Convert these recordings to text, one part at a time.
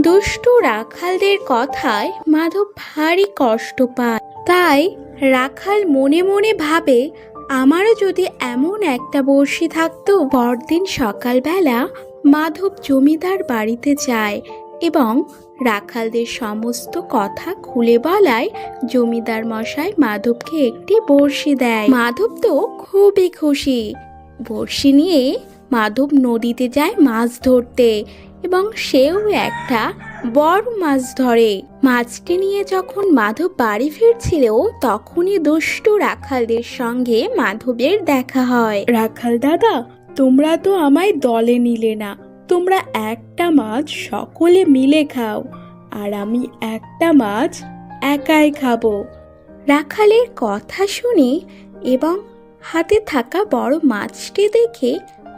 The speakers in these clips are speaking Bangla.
দুষ্টু রাখালদের কথায় মাধব ভারী কষ্ট পায়। তাই রাখাল মনে মনে ভাবে, আমারও যদি এমন একটা বড়শি থাকতো, পরদিন সকালবেলা মাধব জমিদার বাড়িতে যায় এবং রাখালদের সমস্ত কথা খুলে বলায় জমিদার মশাই মাধবকে একটি বড়শি দেয়। মাধব তো খুবই খুশি। বড়শি নিয়ে মাধব নদীতে যায় মাছ ধরতে এবং সেও একটা বড় মাছ ধরে। মাছটি নিয়ে যখন মাধব বাড়ি ফিরছিল তখনই দুষ্টু রাখালদের সঙ্গে মাধবের দেখা হয়। রাখাল দাদা, তোমরা তো আমায় দলে নিলে না। তোমরা একটা মাছ সকলে মিলে খাও, আর আমি একটা মাছ একাই খাব। রাখালের কথা শুনে এবং হাতে থাকা বড় মাছটি দেখে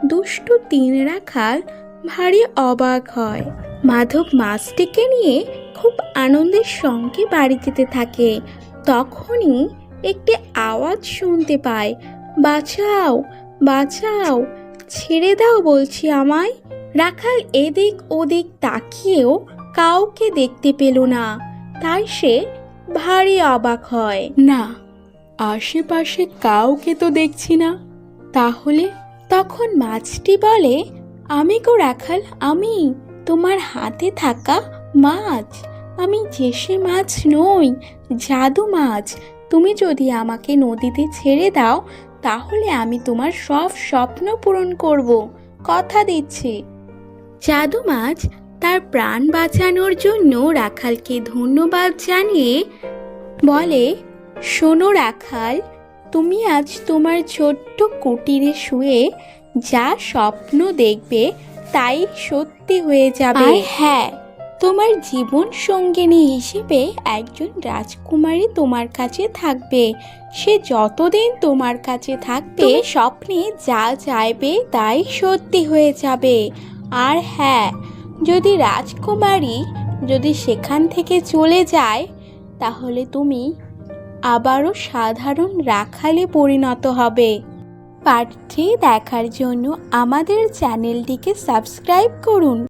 দুষ্টু তিন রাখাল ভারী অবাক হয়। মাধব মাছটিকে নিয়ে খুব আনন্দের সঙ্গে বাড়ি যেতে থাকে। তখনই একটি আওয়াজ শুনতে পায়, বাঁচাও বাঁচাও, ছেড়ে দাও বলছি আমায়। রাখাল এদিক ওদিক তাকিয়েও কাউকে দেখতে পেল না। তাই সে ভারী অবাক হয়। না, আশেপাশে কাউকে তো দেখছি না। তাহলে তখন মাছটি বলে, আমি গো রাখাল, আমি তোমার হাতে থাকা মাছ। আমি জেসে মাছ নই, জাদু মাছ। তুমি যদি আমাকে নদীতে ছেড়ে দাও, তাহলে আমি তোমার সব স্বপ্ন পূরণ করব। কথা দিচ্ছি। জাদু মাছ তার প্রাণ বাঁচানোর জন্য রাখালকে ধন্যবাদ জানিয়ে বলে শোনো রাখাল তুমি আজ তোমার ছোট্ট কুটিরে শুয়ে যা স্বপ্ন দেখবে তাই সত্যি হয়ে যাবে। হ্যাঁ তোমার জীবন সঙ্গিনী হিসেবে একজন রাজকুমারী তোমার কাছে থাকবে। সে যতদিন তোমার কাছে থাকবে স্বপ্নে যা চাইবে তাই সত্যি হয়ে যাবে। আর হ্যাঁ যদি রাজকুমারী যদি সেখান থেকে চলে যায়, তাহলে তুমি আবারও সাধারণ রাখালে পরিণত হবে। পার্ট থ্রি দেখার জন্য আমাদের চ্যানেলটিকে সাবস্ক্রাইব করুন।